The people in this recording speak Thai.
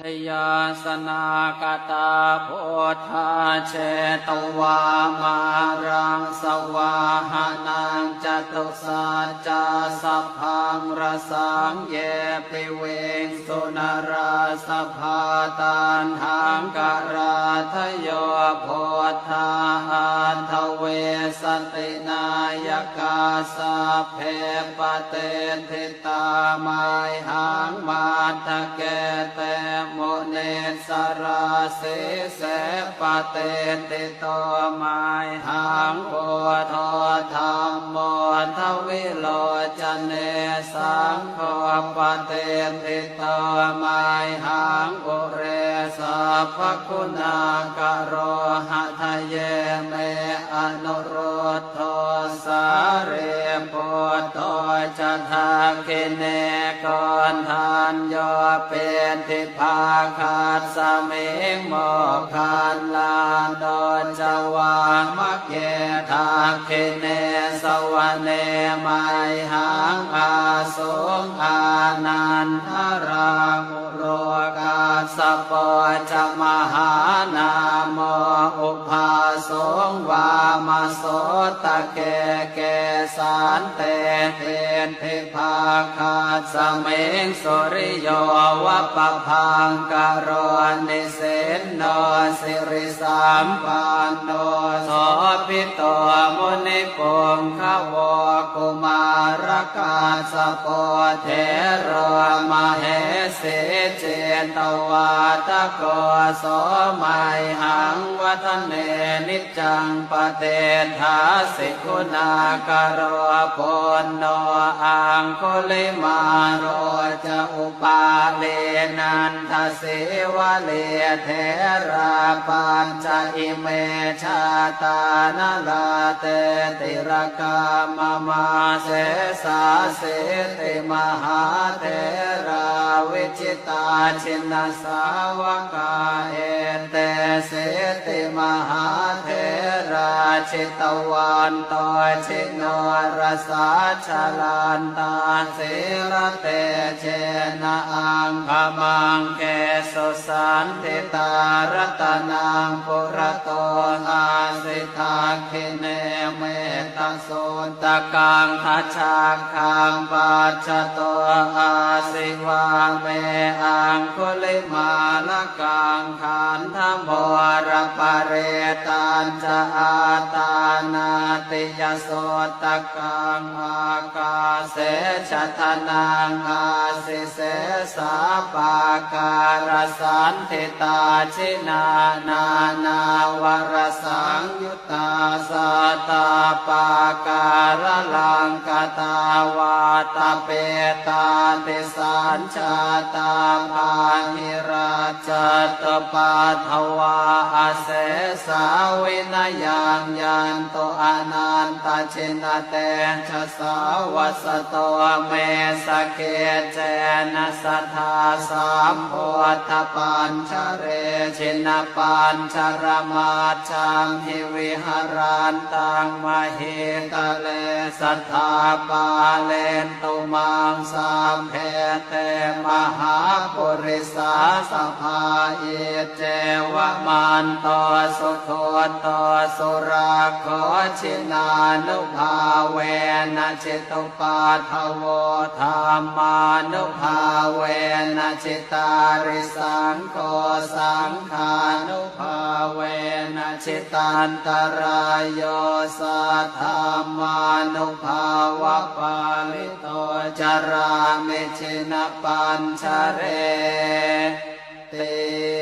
ชยาสนากตาโพธาเชตวามารังสวาหานังจตุสัจจสัพพังรสังเยปิเวงสุนราสภาตันหังกราทโยโพธา สตินายกาสาเพปเตทิตามายหังมาทะเกเตโมเนสราเสเสปเตติโตมายหังโพธธรรมโมทวิโลจเนสังโฆปเตติโตมายหังอุเรสัพพคุณากโร เนกอนทานโยเป็นทิภาคาสมิงโมคันลาโดจวามะเกทาเคเนสวะเนไมหังอาสงอานันทรามุโรกาสปะจมหานาโมอุปาส มาโสตะเกเกสานเตเทนเทพาคาสเมงสุริโยวะปะพังกโรนิเสนโนสิริสามปานโนโสพิโตมุนิปงขวกุมารกาสปเทโรมเหสิเจตวาตะโกโสมัยหังวัฒเนนิจจังปเตทาสิกุณากโรปนโนอังคุลิมาโรจะอุปาเลนันทเสวะเลเทราปัญจอิเมชาตานลาเตติรกามมาเสสาเสติมหาเทราวิจิตาชินสาวกาเอเตเสติมหาเทรา ชิตวันตชิโนรสาชลันตาสิรเตเชนะอังคมังเกสุสันติตารตนังปุระโตอาสิทาคิเนเมตโสตะกังทัชาคังปัจจโตอาสิวาเมอังคุลิมาลกังขันธโมรปเรตันจะอาตตานาติยโสตกังอากาเสชะทนังอาสิเสสาปาการสันติตาชินานานาวรสังยุตตาสตาปาการลังกตาวาตาเปตาติสัญชาตาภาหิราชตปาทวาอาเสสาวินยังยันโตอนั นตชินเตชะสาวัสโตเมสเกเจนะสัทธาสามโพธปัญชเรชินปัญชรมาชังหิวิหารันตังมหิตะเลสัทธาปาเลนตุมังสามเพเตมหาปุริสาสภาเอเจวมันโตสุโคโตสุราโคชินานุภาเวนะจิตุปาทโวธรรมานุภาเวนะจิตาริสังโฆสังขานุภาเวนะจิตันตรายโยสัทธามานุภาวะปาลิโตจารามิชินปัญชเรติ